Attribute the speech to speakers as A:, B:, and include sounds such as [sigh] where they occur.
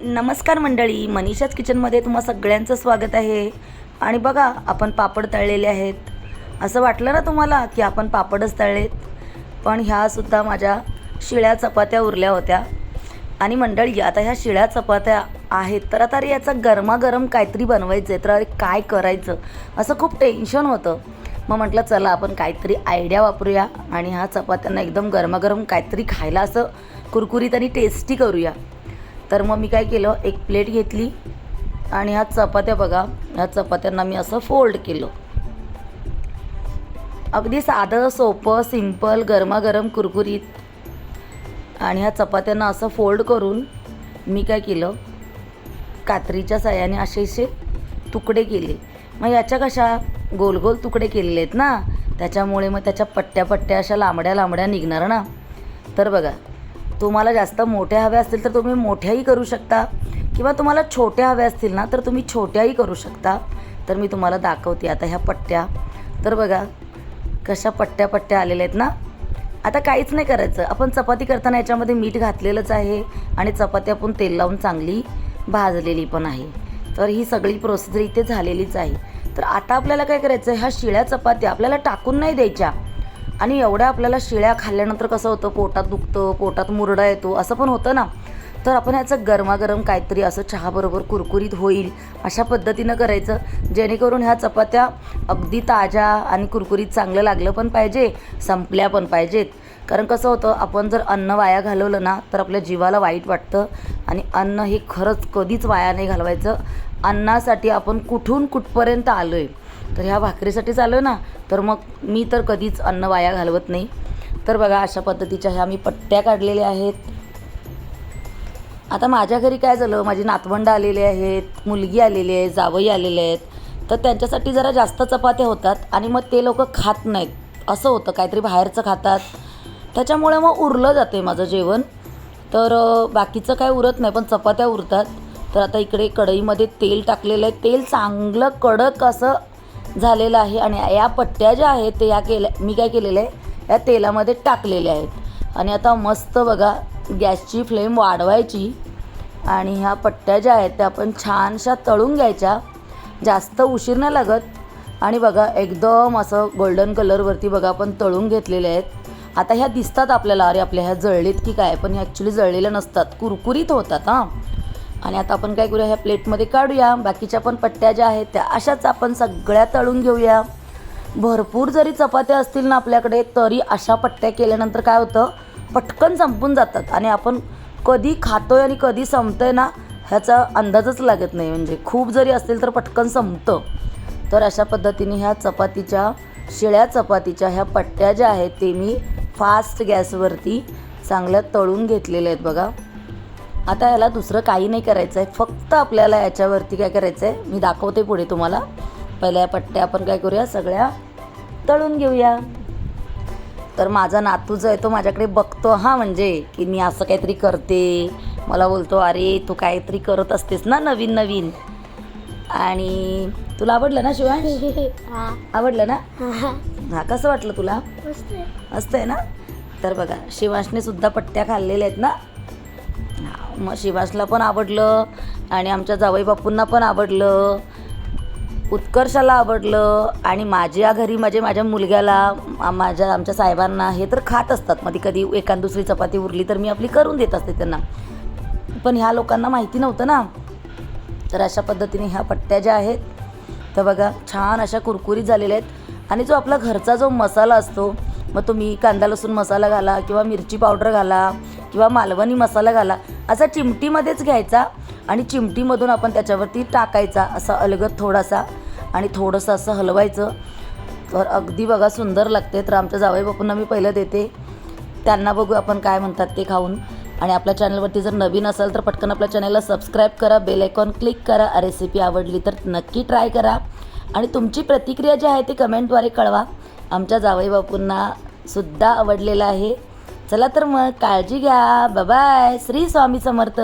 A: नमस्कार मंडळी मनीषाच किचनमध्ये तुम्हा सगळ्यांचं स्वागत आहे. आणि बघा आपण पापड तळलेले आहेत. असं वाटलं ना तुम्हाला की आपण पापडच तळलेत? पण ह्यासुद्धा माझ्या शिळ्या चपात्या उरल्या होत्या. आणि मंडळी आता ह्या शिळ्या चपात्या आहेत तर आता अरे याचा गरमागरम काहीतरी बनवायचं आहे तर अरे काय करायचं? असं खूप टेन्शन होतं. मग म्हटलं चला आपण काहीतरी आयडिया वापरूया आणि ह्या चपात्यांना एकदम गरमागरम काहीतरी खायला असं कुरकुरीत आणि टेस्टी करूया. तर मग मी काय केलं एक प्लेट घेतली आणि ह्या चपात्या बघा ह्या चपात्यांना मी असं फोल्ड केलं. अगदी साधं सोपं सिंपल गरमागरम कुरकुरीत. आणि ह्या चपात्यांना असं फोल्ड करून मी काय केलं कात्रीच्या साह्याने असे असे तुकडे केले. मग याच्या कशा गोल गोल तुकडे केलेले आहेत ना त्याच्यामुळे मग त्याच्या पट्ट्या पट्ट्या अशा लांबड्या लांबड्या निघणार ना. तर बघा तुम्हाला जास्त मोठ्या हव्या असतील तर तुम्ही मोठ्याही करू शकता. किंवा तुम्हाला छोट्या हव्या असतील ना तर तुम्ही छोट्याही करू शकता. तर मी तुम्हाला दाखवते आता ह्या पट्ट्या. तर बघा कशा पट्ट्या पट्ट्या आलेल्या आहेत ना. आता काहीच नाही करायचं. आपण चपाती करताना याच्यामध्ये मीठ घातलेलंच आहे आणि चपाती आपण तेल लावून चांगली भाजलेली पण आहे. तर ही सगळी प्रोसिजर इथे झालेलीच आहे. तर आता आपल्याला काय करायचं? ह्या शिळ्या चपात्या आपल्याला टाकून नाही द्यायच्या. आणि एवढ्या आपल्याला शिळ्या खाल्ल्यानंतर कसं होतं? पोटात दुखतं पोटात मुरडा येतो असं पण होतं ना. तर आपण याचं गरमागरम काहीतरी असं चहाबरोबर कुरकुरीत होईल अशा पद्धतीनं करायचं जेणेकरून ह्या चपात्या अगदी ताज्या आणि कुरकुरीत चांगलं लागलं पण पाहिजे संपल्या पण पाहिजेत. कारण कसं होतं आपण जर अन्न वाया घालवलं ना तर आपल्या जीवाला वाईट वाटतं. आणि अन्न हे खरंच कधीच वाया नाही घालवायचं. अन्नासाठी आपण कुठून कुठपर्यंत आलो आहे तर ह्या भाकरीसाठीच आलो ना तर मग मी तर कधीच अन्न वाया घालवत नाही. तर बघा अशा पद्धतीच्या ह्या मी पट्ट्या काढलेल्या आहेत. आता माझ्या घरी काय झालं माझी नातवंड आलेले आहेत मुलगी आलेली आहे जावई आलेले आहेत. तर त्यांच्यासाठी जरा जास्त चपात्या होतात आणि मग ते लोक खात नाहीत. असं होतं काहीतरी बाहेरचं खातात. त्याच्यामुळे मग उरलं जातं आहे माझं जेवण. तर बाकीचं काय उरत नाही पण चपात्या उरतात. तर आता इकडे कढईमध्ये तेल टाकलेलं आहे. तेल चांगलं कडक असं झालेलं आहे आणि या पट्ट्या ज्या आहेत ते या केल्या मी काय केलेलं आहे? या तेलामध्ये टाकलेल्या आहेत. आणि आता मस्त बघा गॅसची फ्लेम वाढवायची. आणि ह्या पट्ट्या ज्या आहेत त्या आपण छानशा तळून घ्यायच्या. जास्त उशीर नाही लागत. आणि बघा एकदम असं गोल्डन कलरवरती बघा आपण तळून घेतलेले आहेत. आता ह्या दिसतात आपल्याला अरे आपल्या ह्या जळलीत की काय? पण ह्या ॲक्च्युली जळलेल्या नसतात. कुरकुरीत होतात हां. आणि आता आपण काय करूया ह्या प्लेटमध्ये काढूया. बाकीच्या पण पट्ट्या ज्या आहेत त्या अशाच आपण सगळ्या तळून घेऊया. भरपूर जरी चपात्या असतील ना आपल्याकडे तरी अशा पट्ट्या केल्यानंतर काय होतं पटकन संपून जातात. आणि आपण कधी खातोय आणि कधी संपतंय ना ह्याचा अंदाजच लागत नाही. म्हणजे खूप जरी असतील तर पटकन संपतं. तर अशा पद्धतीने ह्या चपातीच्या शिळ्या चपातीच्या ह्या पट्ट्या ज्या आहेत ते मी फास्ट गॅसवरती चांगल्या तळून घेतलेल्या आहेत बघा. आता याला दुसरं काही नाही करायचं आहे फक्त आपल्याला याच्यावरती काय करायचं आहे मी दाखवते पुढे तुम्हाला. पहिल्या या पट्ट्या आपण काय करूया सगळ्या तळून घेऊया. तर माझा नातू जो आहे तो माझ्याकडे बघतो हा म्हणजे की मी असं काहीतरी करते. मला बोलतो अरे तू काहीतरी करत असतेस ना नवीन नवीन. आणि तुला आवडलं ना शिवांश? [laughs]
B: हा.
A: आवडलं ना?
B: हा
A: कसं वाटलं तुला?
B: मस्त आहे.
A: ना? तर बघा शिवांशने सुद्धा पट्ट्या खाल्लेल्या आहेत ना? मग शिवासला पण आवडलं आणि आमच्या जावई बापूंना पण आवडलं. उत्कर्षाला आवडलं आणि माझ्या घरी माझे माझ्या मुलग्याला माझ्या आमच्या साहेबांना हे तर खात असतात. मध्ये कधी एखाद दुसरी चपाती उरली तर मी आपली करून देत असते त्यांना. पण ह्या लोकांना माहिती नव्हतं ना. तर अशा पद्धतीने ह्या पट्ट्या ज्या आहेत त्या बघा छान अशा कुरकुरीत झालेल्या आहेत. आणि जो आपला घरचा जो मसाला असतो मग तुम्ही कांदा लसूण मसाला घाला किंवा मिरची पावडर घाला किंवा मालवणी मसाला घाला असा चिमटीमध्येच घ्यायचा आणि चिमटीमधून आपण त्याच्यावरती टाकायचा असा अलगद थोडासा आणि थोडंसं असं हलवायचं. तर अगदी बघा सुंदर लागते. तर आमच्या जावई बापूंना मी पहिलं देते. त्यांना बघू आपण काय म्हणतात ते खाऊन. आणि आपल्या चॅनलवरती जर नवीन असाल तर पटकन आपल्या चॅनलला सबस्क्राईब करा बेल आयकॉन क्लिक करा रेसिपी आवडली तर नक्की ट्राय करा. आणि तुमची प्रतिक्रिया जी आहे ती कमेंटद्वारे कळवा. आमच्या जावई बापूंना सुद्धा आवडलेलं आहे. चला तर मग काळजी घ्या. बाय श्री स्वामी समर्थ.